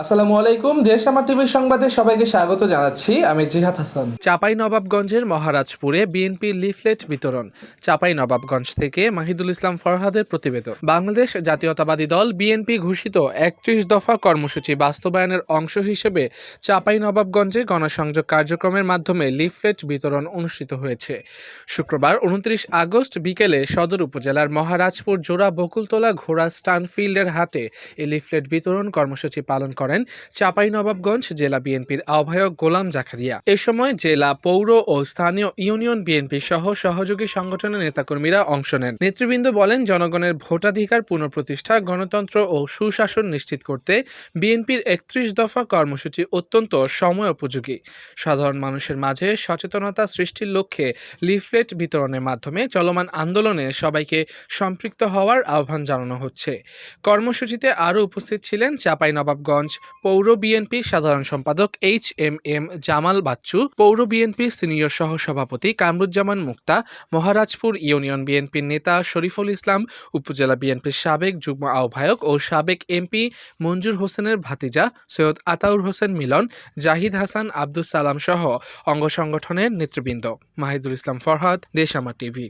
আসসালামু আলাইকুম, দেশ আমার টিভির সংবাদে সবাইকে স্বাগত জানাচ্ছি। আমি জিহাদ হাসান। চাপাই নবাবগঞ্জের মহারাজপুরে বিএনপি লিফলেট বিতরণ। চাপাই নবাবগঞ্জ থেকে মাহিদুল ইসলাম ফরহাদের প্রতিবেদন। বাংলাদেশ জাতীয়তাবাদী দল বিএনপি ঘোষিত একত্রিশ দফা কর্মসূচি বাস্তবায়নের অংশ হিসেবে চাপাই নবাবগঞ্জে গণসংযোগ কার্যক্রমের মাধ্যমে লিফলেট বিতরণ অনুষ্ঠিত হয়েছে। শুক্রবার উনত্রিশ আগস্ট বিকেলে সদর উপজেলার মহারাজপুর জোড়া বকুলতলা ঘোড়া স্টান ফিল্ডের হাটে এই লিফলেট বিতরণ কর্মসূচি পালন করেন চাঁপাইনবাবগঞ্জ জেলা বিএনপির আহ্বায়ক গোলাম জাকারিয়া। এ সময় জেলা পৌর ও স্থানীয় ইউনিয়ন বিএনপি সহ সহযোগী সংগঠনের নেতাকর্মীরা অংশ নেন। নেতৃবৃন্দ বলেন, জনগণের ভোটাধিকার পুনঃপ্রতিষ্ঠা, গণতন্ত্র ও সুশাসন নিশ্চিত করতে বিএনপির একত্রিশ দফা কর্মসূচি অত্যন্ত সময় উপযোগী সাধারণ মানুষের মাঝে সচেতনতা সৃষ্টির লক্ষ্যে লিফলেট বিতরণের মাধ্যমে চলমান আন্দোলনে সবাইকে সম্পৃক্ত হওয়ার আহ্বান জানানো হচ্ছে। কর্মসূচিতে আরও উপস্থিত ছিলেন চাঁপাইনবাবগঞ্জ পৌর বিএনপি সাধারণ সম্পাদক H M M Jamal Bachchu, পৌর বিএনপি সিনিয়র সহসভাপতি কামরুজ্জামান মুক্তা, মহারাজপুর ইউনিয়ন বিএনপির নেতা শরীফুল ইসলাম, উপজেলা বিএনপির সাবেক যুগ্ম আহ্বায়ক ও সাবেক এমপি মঞ্জুর হোসেনের ভাতিজা সৈয়দ আতাউর হোসেন মিলন, জাহিদ হাসান আব্দুল সালাম সহ অঙ্গ সংগঠনের নেতৃবৃন্দ। মাহিদুল ইসলাম ফরহাদ দেশ আমার টিভি।